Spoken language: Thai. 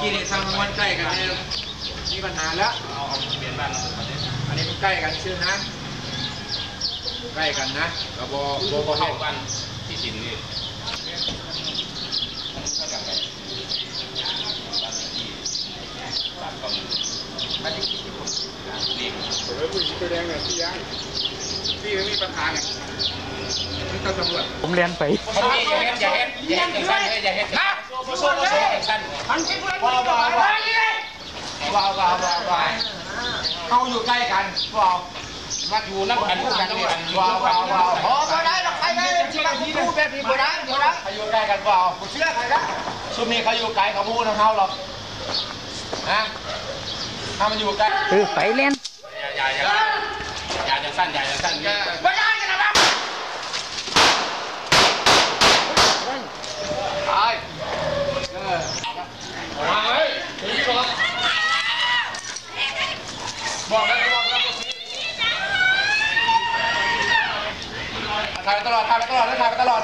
กี้นี่ทำมันใกล้กันเนี่ยมีปัญหาแล้วเอาเอาเปลี่ยนบ้านมาตอนนี้อันนี้มันใกล้กันชื่อนะ ใกล้กันนะกระบอโบโบก็ก็เข้าเข้นที่ดินนี่เข้าอย่างไรบ้านที่บ้านนนี้ที่ผมนี่ผมเลยผู้หญิงตัวแดงเนี่ยที่ยังพี่ไม่มีปัญหาเนี่ยนี่ต้องตำรวจผมเรียนไปเขาไม่อย่าเฮ็ดอย่าเฮ็ดอย่าเฮ็ดจังสั้นอย่าเฮ็ดนะโซ่โซ่โซ่จังสั้น ว้าวว้าวว้าวว้าวว้าวว้าวว้าวเขาอยู่ใกล้กันว้าวมาอยู่น้ำกันกันนี่กันว้าวว้าวว้าวพอบ่ได้หรอกใครได้ที่มาพูดแบบนี้บ่ได้บ่ได้เขาอยู่ใกล้กันว้าวบ่เชื่อใครได้ชุดนี้เขาอยู่ไกลเขาพูดนะเขาหรอกนะถ้ามันอยู่ใกล้เออไปเรียนอย่าอย่าอย่าอย่าจังสั้นอย่าจังสั้นนี่ บ่ได้กันนะ ตายเออมาเฮ้ยถึงบอก บอกแล้วบอกแล้วถ่ายไปตลอดถ่ายไปตลอดถ่ายไปตลอด